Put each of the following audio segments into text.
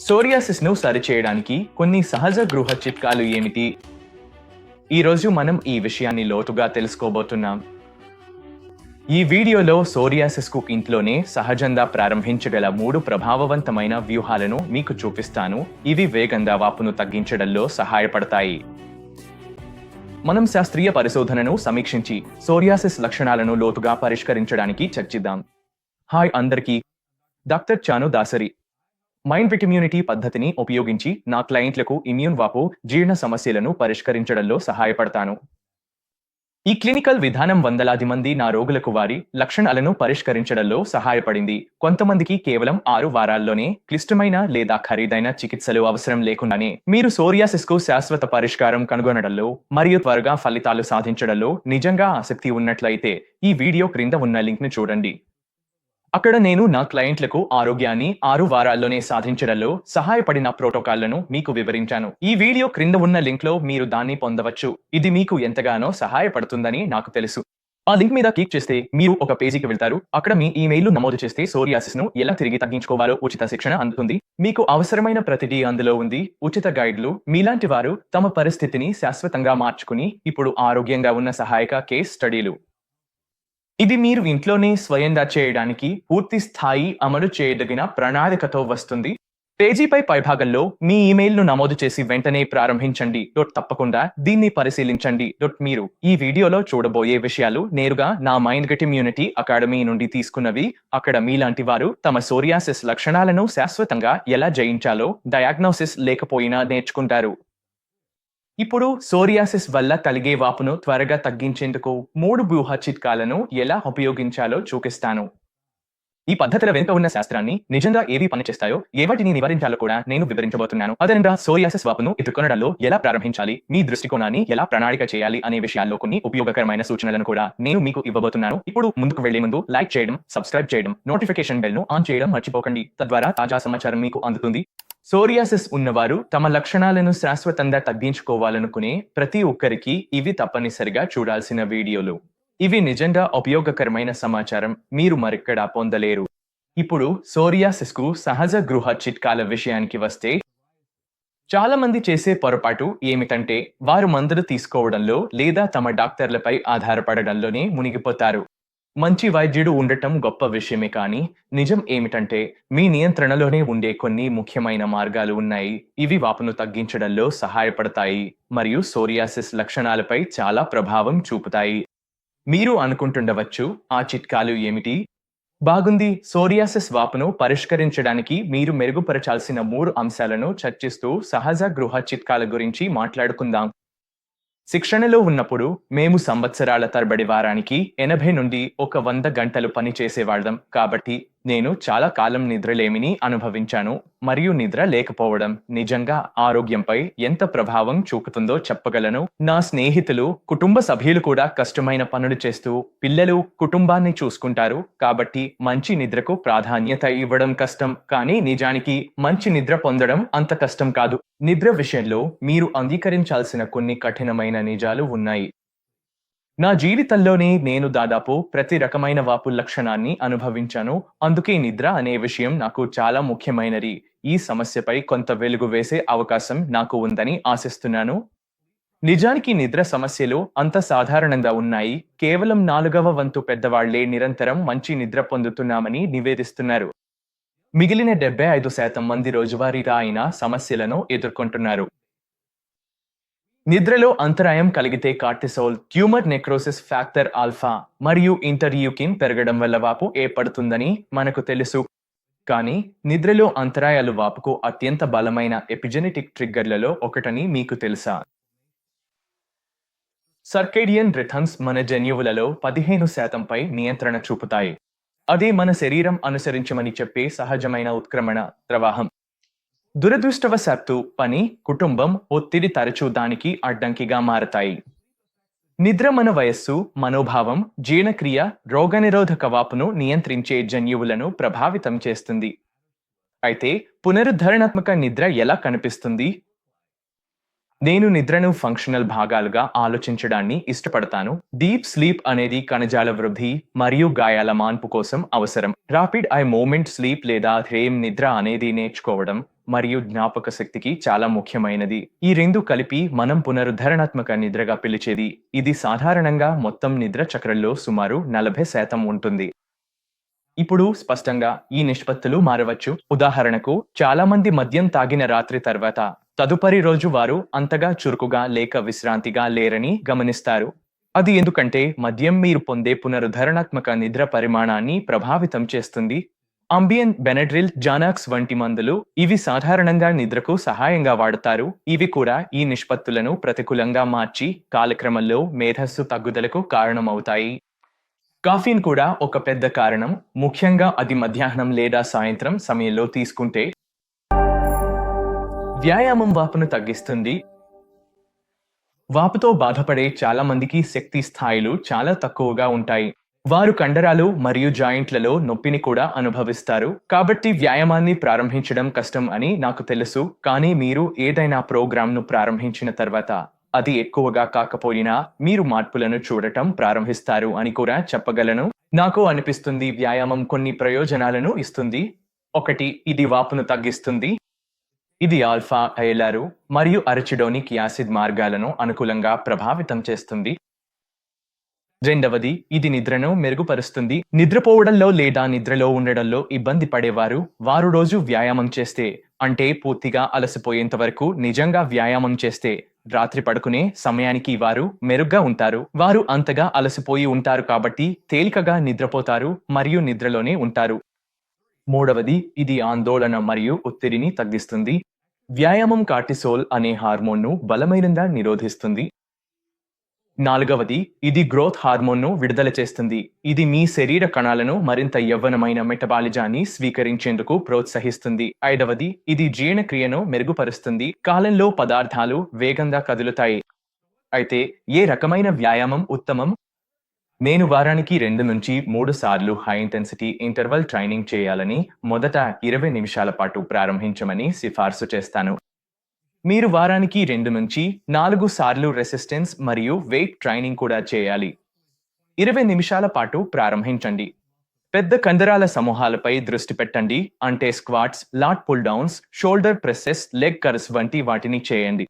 సోరియాసిస్ను సరిచేయడానికి కొన్ని సహజ గృహ చిట్కాలు ఏమిటి? ఈరోజు మనం ఈ విషయాన్ని లోతుగా తెలుసుకోబోతున్నాం. ఈ వీడియోలో సోరియాసిస్కు ఇంట్లోనే సహజంగా ప్రారంభించగల మూడు ప్రభావవంతమైన వ్యూహాలను మీకు చూపిస్తాను. ఇవి వేగంగా వాపును తగ్గించడంలో సహాయపడతాయి. మనం శాస్త్రీయ పరిశోధనను సమీక్షించి సోరియాసిస్ లక్షణాలను లోతుగా పరిష్కరించడానికి చర్చిద్దాం. హాయ్ అందరికీ. డాక్టర్ చాను దాసరి మైండ్ విటమ్యూనిటీ పద్ధతిని ఉపయోగించి నా క్లయింట్లకు ఇమ్యూన్ వాపు జీర్ణ సమస్యలను పరిష్కరించడంలో సహాయపడతాను. ఈ క్లినికల్ విధానం వందలాది మంది నా రోగులకు వారి లక్షణాలను పరిష్కరించడంలో సహాయపడింది. కొంతమందికి కేవలం ఆరు వారాల్లోనే క్లిష్టమైన లేదా ఖరీదైన చికిత్సలు అవసరం లేకుండానే మీరు సోరియాసిస్కు శాశ్వత పరిష్కారం కనుగొనడంలో మరియు త్వరగా ఫలితాలు సాధించడంలో నిజంగా ఆసక్తి ఉన్నట్లయితే ఈ వీడియో క్రింద ఉన్న లింక్ను చూడండి. అక్కడ నేను నా క్లయింట్లకు ఆరోగ్యాన్ని ఆరు వారాల్లోనే సాధించడంలో సహాయపడిన ప్రోటోకాల్లను మీకు వివరించాను. ఈ వీడియో క్రింద ఉన్న లింక్లో మీరు దాన్ని పొందవచ్చు. ఇది మీకు ఎంతగానో సహాయపడుతుందని నాకు తెలుసు. ఆ లింక్ మీద క్లిక్ చేస్తే మీరు ఒక పేజీకి వెళ్తారు. అక్కడ మీ ఈమెయిల్ నమోదు చేస్తే సోరియాసిస్ను ఎలా తిరిగి తగ్గించుకోవాలో ఉచిత శిక్షణ అందుతుంది. మీకు అవసరమైన ప్రతిదీ అందులో ఉంది. ఉచిత గైడ్లు. మీలాంటి వారు తమ పరిస్థితిని శాశ్వతంగా మార్చుకుని ఇప్పుడు ఆరోగ్యంగా ఉన్న సహాయక కేస్ స్టడీలు. ఇది మీరు ఇంట్లోనే స్వయంగా చేయడానికి పూర్తి స్థాయి అమలు చేయదగిన ప్రణాళికతో వస్తుంది. పేజీపై పైభాగంలో మీ ఇమెయిల్ను నమోదు చేసి వెంటనే ప్రారంభించండి. డొట్ తప్పకుండా దీన్ని పరిశీలించండి. డొట్ మీరు ఈ వీడియోలో చూడబోయే విషయాలు నేరుగా నా మైండ్ గట్ ఇమ్యూనిటీ అకాడమీ నుండి తీసుకున్నవి. అక్కడ మీలాంటి వారు తమ సోరియాసిస్ లక్షణాలను శాశ్వతంగా ఎలా జయించాలో డయాగ్నోసిస్ లేకపోయినా నేర్చుకుంటారు. ఇప్పుడు సోరియాసిస్ వల్ల కలిగే వాపును త్వరగా తగ్గించేందుకు మూడు వ్యూహ చిట్కాలను ఎలా ఉపయోగించాలో చూపిస్తాను. ఈ పద్ధతుల వెనుక ఉన్న శాస్త్రాన్ని నిజంగా ఏవి పనిచేస్తాయో ఏవాటిని నివారించాలో కూడా నేను వివరించబోతున్నాను. అదనంగా సోరియాసిస్ వాపును ఎదుర్కొనడంలో ఎలా ప్రారంభించాలి మీ దృష్టికోణాన్ని ఎలా ప్రణాళిక చేయాలి అనే విషయాల్లో కొన్ని ఉపయోగకరమైన సూచనలను కూడా నేను మీకు ఇవ్వబోతున్నాను. ఇప్పుడు ముందుకు వెళ్ళే ముందు లైక్ చేయడం సబ్స్క్రైబ్ చేయడం నోటిఫికేషన్ బెల్ను ఆన్ చేయడం మర్చిపోకండి. తద్వారా తాజా సమాచారం మీకు అందుతుంది. సోరియాసిస్ ఉన్నవారు తమ లక్షణాలను శాశ్వతంగా తగ్గించుకోవాలనుకునే ప్రతి ఒక్కరికి ఇవి తప్పనిసరిగా చూడాల్సిన వీడియోలు. ఇవి నిజంగా ఉపయోగకరమైన సమాచారం. మీరు మరెక్కడా పొందలేరు. ఇప్పుడు సోరియాసిస్కు సహజ గృహ చిట్కాల విషయానికి వస్తే చాలా మంది చేసే పొరపాటు ఏమిటంటే వారు మందులు తీసుకోవడంలో లేదా తమ డాక్టర్లపై ఆధారపడడంలోనే మునిగిపోతారు. మంచి వైద్యుడు ఉండటం గొప్ప విషయమే కానీ నిజం ఏమిటంటే మీ నియంత్రణలోనే ఉండే కొన్ని ముఖ్యమైన మార్గాలు ఉన్నాయి. ఇవి వాపును తగ్గించడంలో సహాయపడతాయి. మరియు సోరియాసిస్ లక్షణాలపై చాలా ప్రభావం చూపుతాయి. మీరు అనుకుంటుండవచ్చు ఆ చిట్కాలు ఏమిటి? బాగుంది. సోరియాసిస్ వాపును పరిష్కరించడానికి మీరు మెరుగుపరచాల్సిన మూడు అంశాలను చర్చిస్తూ సహజ గృహ చిట్కాల గురించి మాట్లాడుకుందాం. శిక్షణలో ఉన్నప్పుడు మేము సంవత్సరాల తరబడి వారానికి ఎనభై నుండి ఒక వంద గంటలు పనిచేసేవాళ్ళం కాబట్టి నేను చాలా కాలం నిద్రలేమిని అనుభవించాను మరియు నిద్ర లేకపోవడం నిజంగా ఆరోగ్యంపై ఎంత ప్రభావం చూపుతుందో చెప్పగలను. నా స్నేహితులు కుటుంబ సభ్యులు కూడా కష్టమైన పనులు చేస్తూ పిల్లలు కుటుంబాన్ని చూసుకుంటారు కాబట్టి మంచి నిద్రకు ప్రాధాన్యత ఇవ్వడం కష్టం కానీ నిజానికి మంచి నిద్ర పొందడం అంత కష్టం కాదు. నిద్ర విషయంలో మీరు అంగీకరించాల్సిన కొన్ని కఠినమైన నిజాలు ఉన్నాయి. నా జీవితంలోనే నేను దాదాపు ప్రతి రకమైన వాపు లక్షణాన్ని అనుభవించాను. అందుకే నిద్ర అనే విషయం నాకు చాలా ముఖ్యమైనది. ఈ సమస్యపై కొంత వెలుగు వేసే అవకాశం నాకు ఉందని ఆశిస్తున్నాను. నిజానికి నిద్ర సమస్యలు అంత సాధారణంగా ఉన్నాయి. కేవలం నాలుగవ వంతు పెద్దవాళ్ళే నిరంతరం మంచి నిద్ర పొందుతున్నామని నివేదిస్తున్నారు. మిగిలిన డెబ్బై ఐదు శాతం మంది రోజువారీగా అయిన సమస్యలను ఎదుర్కొంటున్నారు. నిద్రలో అంతరాయం కలిగితే cortisol tumour necrosis factor alpha మరియు ఇంటర్యూకిన్ పెరగడం వల్ల వాపు ఏర్పడుతుందని మనకు తెలుసు. కానీ నిద్రలో అంతరాయాలు వాపుకు అత్యంత బలమైన ఎపిజెనెటిక్ ట్రిగ్గర్లలో ఒకటని మీకు తెలుసా? సర్కేడియన్ రిథమ్స్ మన జన్యువులలో పదిహేను శాతంపై నియంత్రణ చూపుతాయి. అదే మన శరీరం అనుసరించమని చెప్పే సహజమైన ఉత్క్రమణ ప్రవాహం. దురదృష్టవశాత్తు పని కుటుంబం ఒత్తిడి తరచూ దానికి అడ్డంకిగా మారతాయి. నిద్ర మన వయస్సు మనోభావం జీర్ణక్రియ రోగనిరోధక వాపును నియంత్రించే జన్యువులను ప్రభావితం చేస్తుంది. అయితే పునరుద్ధరణాత్మక నిద్ర ఎలా కనిపిస్తుంది? నేను నిద్రను ఫంక్షనల్ భాగాలుగా ఆలోచించడాన్ని ఇష్టపడతాను. డీప్ స్లీప్ అనేది కణజాల వృద్ధి మరియు గాయాల మాన్పు కోసం అవసరం. రాపిడ్ ఐ మూమెంట్ స్లీప్ లేదా రేమ్ నిద్ర అనేది నేర్చుకోవడం. మరియు జ్ఞాపక శక్తికి చాలా ముఖ్యమైనది. ఈ రెండు కలిపి మనం పునరుద్ధరణాత్మక నిద్రగా పిలిచేది. ఇది సాధారణంగా మొత్తం నిద్ర చక్రంలో సుమారు నలభై శాతం ఉంటుంది. ఇప్పుడు స్పష్టంగా ఈ నిష్పత్తులు మారవచ్చు. ఉదాహరణకు చాలా మంది మద్యం తాగిన రాత్రి తర్వాత తదుపరి రోజు వారు అంతగా చురుకుగా లేక విశ్రాంతిగా లేరని గమనిస్తారు. అది ఎందుకంటే మద్యం మీరు పొందే పునరుద్ధరణాత్మక నిద్ర పరిమాణాన్ని ప్రభావితం చేస్తుంది. అంబియన్ బెనడ్రిల్ జానాక్స్ వంటి మందులు ఇవి సాధారణంగా నిద్రకు సహాయంగా వాడతారు. ఇవి కూడా ఈ నిష్పత్తులను ప్రతికూలంగా మార్చి కాలక్రమంలో మేధస్సు తగ్గుదలకు కారణమవుతాయి. కాఫీన్ కూడా ఒక పెద్ద కారణం. ముఖ్యంగా అది మధ్యాహ్నం లేదా సాయంత్రం సమయంలో తీసుకుంటే వ్యాయామం వాపును తగ్గిస్తుంది. వాపుతో బాధపడే చాలా మందికి శక్తి స్థాయిలు చాలా తక్కువగా ఉంటాయి. వారు కండరాలు మరియు జాయింట్లలో నొప్పిని కూడా అనుభవిస్తారు. కాబట్టి వ్యాయామాన్ని ప్రారంభించడం కష్టం అని నాకు తెలుసు. కానీ మీరు ఏదైనా ప్రోగ్రామ్ను ప్రారంభించిన తర్వాత అది ఎక్కువగా కాకపోయినా మీరు మార్పులను చూడటం ప్రారంభిస్తారు అని కూడా చెప్పగలను. నాకు అనిపిస్తుంది వ్యాయామం కొన్ని ప్రయోజనాలను ఇస్తుంది. ఒకటి ఇది వాపును తగ్గిస్తుంది. ఇది ఆల్ఫా ఐలారు మరియు అరచిడోనిక్ యాసిడ్ మార్గాలను అనుకూలంగా ప్రభావితం చేస్తుంది. రెండవది ఇది నిద్రను మెరుగుపరుస్తుంది. నిద్రపోవడంలో లేదా నిద్రలో ఉండడంలో ఇబ్బంది పడేవారు వారు రోజు వ్యాయామం చేస్తే అంటే పూర్తిగా అలసిపోయేంత వరకు నిజంగా వ్యాయామం చేస్తే రాత్రి పడుకునే సమయానికి వారు మెరుగ్గా ఉంటారు. వారు అంతగా అలసిపోయి ఉంటారు కాబట్టి తేలికగా నిద్రపోతారు మరియు నిద్రలోనే ఉంటారు. మూడవది ఇది ఆందోళన మరియు ఒత్తిడిని తగ్గిస్తుంది. వ్యాయామం కార్టిసోల్ అనే హార్మోన్ను బలమైనదా నిరోధిస్తుంది. నాలుగవది ఇది గ్రోత్ హార్మోన్ను విడుదల చేస్తుంది. ఇది మీ శరీర కణాలను మరింత యవ్వనమైన మెటబాలిజాన్ని స్వీకరించేందుకు ప్రోత్సహిస్తుంది. ఐదవది ఇది జీర్ణక్రియను మెరుగుపరుస్తుంది. కాలంలో పదార్థాలు వేగంగా కదులుతాయి. అయితే ఏ రకమైన వ్యాయామం ఉత్తమం? నేను వారానికి రెండు నుంచి మూడు సార్లు హై ఇంటెన్సిటీ ఇంటర్వల్ ట్రైనింగ్ చేయాలని మొదట ఇరవై నిమిషాల పాటు ప్రారంభించమని సిఫార్సు చేస్తాను. మీరు వారానికి రెండు నుంచి నాలుగు సార్లు రెసిస్టెన్స్ మరియు వెయిట్ ట్రైనింగ్ కూడా చేయాలి. ఇరవై నిమిషాల పాటు ప్రారంభించండి. పెద్ద కండరాల సమూహాలపై దృష్టి పెట్టండి. అంటే squats lat pull downs shoulder presses leg curls వంటి వాటిని చేయండి.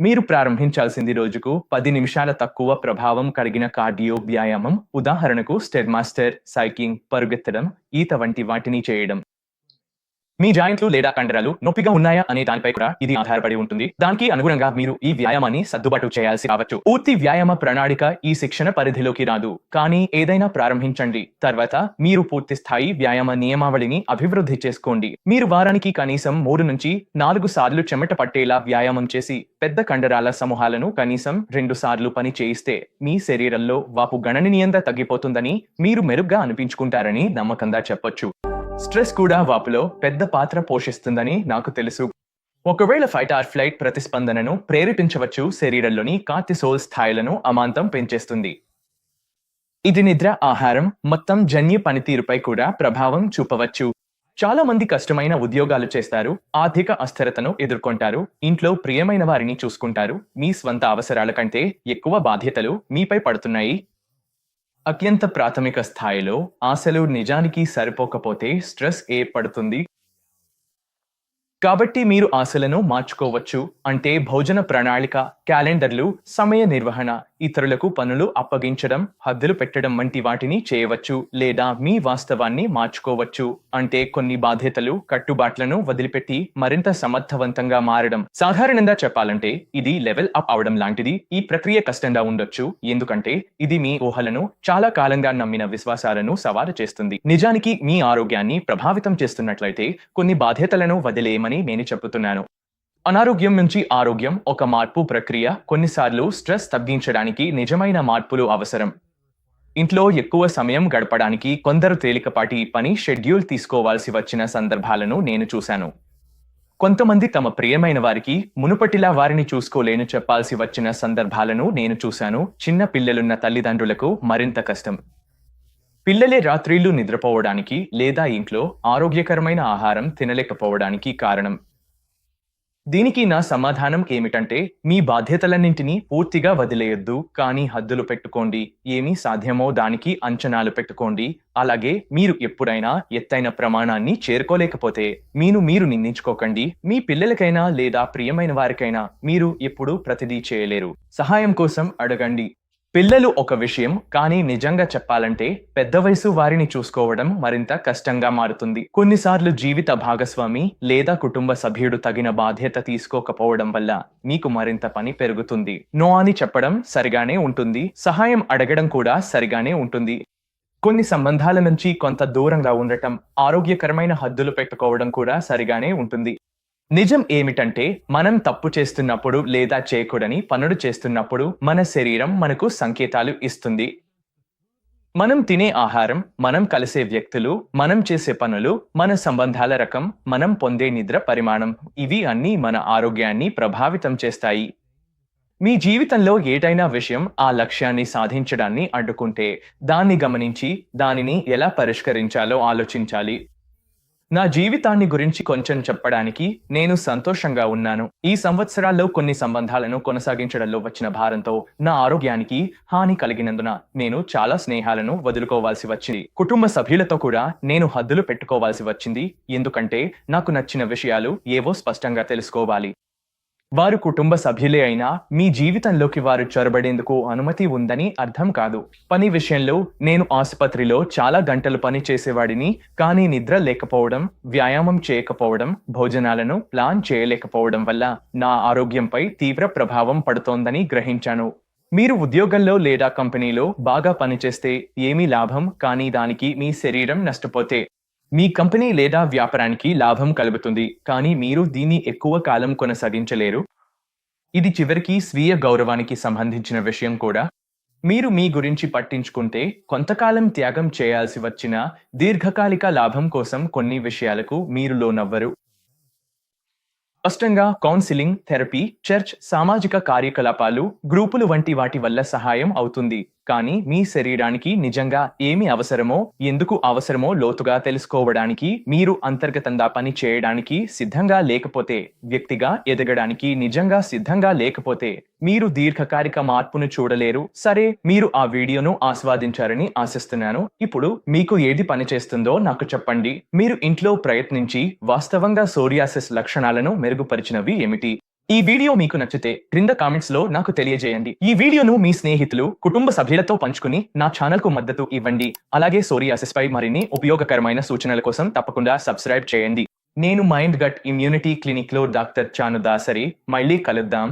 మీరు ప్రారంభించాల్సింది రోజుకు పది నిమిషాల తక్కువ ప్రభావం కలిగిన కార్డియో వ్యాయామం ఉదాహరణకు స్టెడ్మాస్టర్ సైకింగ్ పరుగెత్తడం ఈత వంటి వాటిని చేయడం. మీ జాయింట్లు లేదా కండరాలు నొప్పిగా ఉన్నాయా అనే దానిపై కూడా ఇది ఆధారపడి ఉంటుంది. దానికి అనుగుణంగా మీరు ఈ వ్యాయామాన్ని సర్దుబాటు చేయాల్సి రావచ్చు. పూర్తి వ్యాయామ ప్రణాళిక ఈ శిక్షణ పరిధిలోకి రాదు. కానీ ఏదైనా ప్రారంభించండి. తర్వాత మీరు పూర్తి స్థాయి వ్యాయామ నియమావళిని అభివృద్ధి చేసుకోండి. మీరు వారానికి కనీసం మూడు నుంచి నాలుగు సార్లు చెమట పట్టేలా వ్యాయామం చేసి పెద్ద కండరాల సమూహాలను కనీసం రెండు సార్లు పని చేయిస్తే మీ శరీరంలో వాపు గణనీయంగా తగ్గిపోతుందని మీరు మెరుగ్గా అనిపించుకుంటారని నమ్మకంగా చెప్పొచ్చు. స్ట్రెస్ కూడా వాపులో పెద్ద పాత్ర పోషిస్తుందని నాకు తెలుసు. ఒకవేళ ఫైట్ ఆర్ ఫ్లైట్ ప్రతిస్పందనను ప్రేరేపించవచ్చు శరీరంలోని కార్టిసోల్ స్థాయిలను అమాంతం పెంచేస్తుంది. ఇది నిద్ర ఆహారం మొత్తం జన్యు పనితీరుపై కూడా ప్రభావం చూపవచ్చు. చాలా మంది కష్టమైన ఉద్యోగాలు చేస్తారు ఆర్థిక అస్థిరతను ఎదుర్కొంటారు ఇంట్లో ప్రియమైన వారిని చూసుకుంటారు మీ స్వంత అవసరాల కంటే ఎక్కువ బాధ్యతలు మీపై పడుతున్నాయి. అత్యంత ప్రాథమిక స్థాయిలో ఆశలు నిజానికి సరిపోకపోతే స్ట్రెస్ ఏర్పడుతుంది. కాబట్టి మీరు ఆశలను మార్చుకోవచ్చు. అంటే భోజన ప్రణాళిక క్యాలెండర్లు సమయ నిర్వహణ ఇతరులకు పనులు అప్పగించడం హద్దులు పెట్టడం వంటి వాటిని చేయవచ్చు లేదా మీ వాస్తవాన్ని మార్చుకోవచ్చు. అంటే కొన్ని బాధ్యతలు కట్టుబాట్లను వదిలిపెట్టి మరింత సమర్థవంతంగా మారడం. సాధారణంగా చెప్పాలంటే ఇది లెవెల్ అప్ అవడం లాంటిది. ఈ ప్రక్రియ కష్టంగా ఉండొచ్చు. ఎందుకంటే ఇది మీ ఊహలను చాలా కాలంగా నమ్మిన విశ్వాసాలను సవాలు చేస్తుంది. నిజానికి మీ ఆరోగ్యాన్ని ప్రభావితం చేస్తున్నట్లయితే కొన్ని బాధ్యతలను వదిలేయమని నేను చెబుతున్నాను. అనారోగ్యం నుంచి ఆరోగ్యం ఒక మార్పు ప్రక్రియ. కొన్నిసార్లు స్ట్రెస్ తగ్గించడానికి నిజమైన మార్పులు అవసరం. ఇంట్లో ఎక్కువ సమయం గడపడానికి కొందరు తేలికపాటి పని షెడ్యూల్ తీసుకోవాల్సి వచ్చిన సందర్భాలను నేను చూశాను. కొంతమంది తమ ప్రియమైన వారికి మునుపటిలా వారిని చూసుకోలేను చెప్పాల్సి వచ్చిన సందర్భాలను నేను చూశాను. చిన్న పిల్లలున్న తల్లిదండ్రులకు మరింత కష్టం. పిల్లలే రాత్రిళ్ళు నిద్రపోవడానికి లేదా ఇంట్లో ఆరోగ్యకరమైన ఆహారం తినలేకపోవడానికి కారణం. దీనికి నా సమాధానం ఏమిటంటే మీ బాధ్యతలన్నింటినీ పూర్తిగా వదిలేయొద్దు కానీ హద్దులు పెట్టుకోండి. ఏమి సాధ్యమో దానికి అంచనాలు పెట్టుకోండి. అలాగే మీరు ఎప్పుడైనా ఎత్తైన ప్రమాణాన్ని చేరుకోలేకపోతే మీను మీరు నిందించుకోకండి. మీ పిల్లలకైనా లేదా ప్రియమైన వారికైనా మీరు ఎప్పుడూ ప్రతిదీ చేయలేరు. సహాయం కోసం అడగండి. పిల్లలు ఒక విషయం కానీ నిజంగా చెప్పాలంటే పెద్ద వయసు వారిని చూసుకోవడం మరింత కష్టంగా మారుతుంది. కొన్నిసార్లు జీవిత భాగస్వామి లేదా కుటుంబ సభ్యుడు తగిన బాధ్యత తీసుకోకపోవడం వల్ల మీకు మరింత పని పెరుగుతుంది. నో అని చెప్పడం సరిగానే ఉంటుంది. సహాయం అడగడం కూడా సరిగానే ఉంటుంది. కొన్ని సంబంధాల నుంచి కొంత దూరంగా ఉండటం ఆరోగ్యకరమైన హద్దులు పెట్టుకోవడం కూడా సరిగానే ఉంటుంది. నిజం ఏమిటంటే మనం తప్పు చేస్తున్నప్పుడు లేదా చేయకూడని పనులు చేస్తున్నప్పుడు మన శరీరం మనకు సంకేతాలు ఇస్తుంది. మనం తినే ఆహారం మనం కలిసే వ్యక్తులు మనం చేసే పనులు మన సంబంధాల రకం మనం పొందే నిద్ర పరిమాణం ఇవి అన్నీ మన ఆరోగ్యాన్ని ప్రభావితం చేస్తాయి. మీ జీవితంలో ఏదైనా విషయం ఆ లక్ష్యాన్ని సాధించడాన్ని అడ్డుకుంటే దాన్ని గమనించి దానిని ఎలా పరిష్కరించాలో ఆలోచించాలి. నా జీవితాన్ని గురించి కొంచెం చెప్పడానికి నేను సంతోషంగా ఉన్నాను. ఈ సంవత్సరాల్లో కొన్ని సంబంధాలను కొనసాగించడంలో వచ్చిన భారంతో నా ఆరోగ్యానికి హాని కలిగినందున నేను చాలా స్నేహాలను వదులుకోవాల్సి వచ్చింది. కుటుంబ సభ్యులతో కూడా నేను హద్దులు పెట్టుకోవాల్సి వచ్చింది. ఎందుకంటే నాకు నచ్చిన విషయాలు ఏవో స్పష్టంగా తెలుసుకోవాలి. వారు కుటుంబ సభ్యులే అయినా మీ జీవితంలోకి వారు చొరబడేందుకు అనుమతి ఉందని అర్థం కాదు. పని విషయంలో నేను ఆసుపత్రిలో చాలా గంటలు పని చేసేవాడిని కానీ నిద్ర లేకపోవడం వ్యాయామం చేయకపోవడం భోజనాలను ప్లాన్ చేయలేకపోవడం వల్ల నా ఆరోగ్యంపై తీవ్ర ప్రభావం పడుతోందని గ్రహించాను. మీరు ఉద్యోగంలో లేదా కంపెనీలో బాగా పనిచేస్తే ఏమీ లాభం కానీ దానికి మీ శరీరం నష్టపోతే మీ కంపెనీ లేదా వ్యాపారానికి లాభం కలుగుతుంది కానీ మీరు దీన్ని ఎక్కువ కాలం కొనసాగించలేరు. ఇది చివరికి స్వీయ గౌరవానికి సంబంధించిన విషయం కూడా. మీరు మీ గురించి పట్టించుకుంటే కొంతకాలం త్యాగం చేయాల్సి వచ్చిన దీర్ఘకాలిక లాభం కోసం కొన్ని విషయాలకు మీరు లోనవ్వరు. స్పష్టంగా కౌన్సిలింగ్ థెరపీ చర్చ్ సామాజిక కార్యకలాపాలు గ్రూపులు వంటి వాటి వల్ల సహాయం అవుతుంది. కానీ మీ శరీరానికి నిజంగా ఏమి అవసరమో ఎందుకు అవసరమో లోతుగా తెలుసుకోవడానికి మీరు అంతర్గతంగా పని చేయడానికి సిద్ధంగా లేకపోతే వ్యక్తిగా ఎదగడానికి నిజంగా సిద్ధంగా లేకపోతే మీరు దీర్ఘకాలిక మార్పును చూడలేరు. సరే మీరు ఆ వీడియోను ఆస్వాదించారని ఆశిస్తున్నాను. ఇప్పుడు మీకు ఏది పనిచేస్తుందో నాకు చెప్పండి. మీరు ఇంట్లో ప్రయత్నించి వాస్తవంగా సోరియాసిస్ లక్షణాలను మెరుగుపరిచినవి ఏమిటి? ఈ వీడియో మీకు నచ్చితే క్రింద కామెంట్స్లో నాకు తెలియజేయండి. ఈ వీడియోను మీ స్నేహితులు కుటుంబ సభ్యులతో పంచుకుని నా ఛానల్కు మద్దతు ఇవ్వండి. అలాగే సోరియాసిస్ పై మరిన్ని ఉపయోగకరమైన సూచనల కోసం తప్పకుండా సబ్స్క్రైబ్ చేయండి. నేను మైండ్ గట్ ఇమ్యూనిటీ క్లినిక్లో డాక్టర్ చాను దాసరి. మళ్ళీ కలుద్దాం.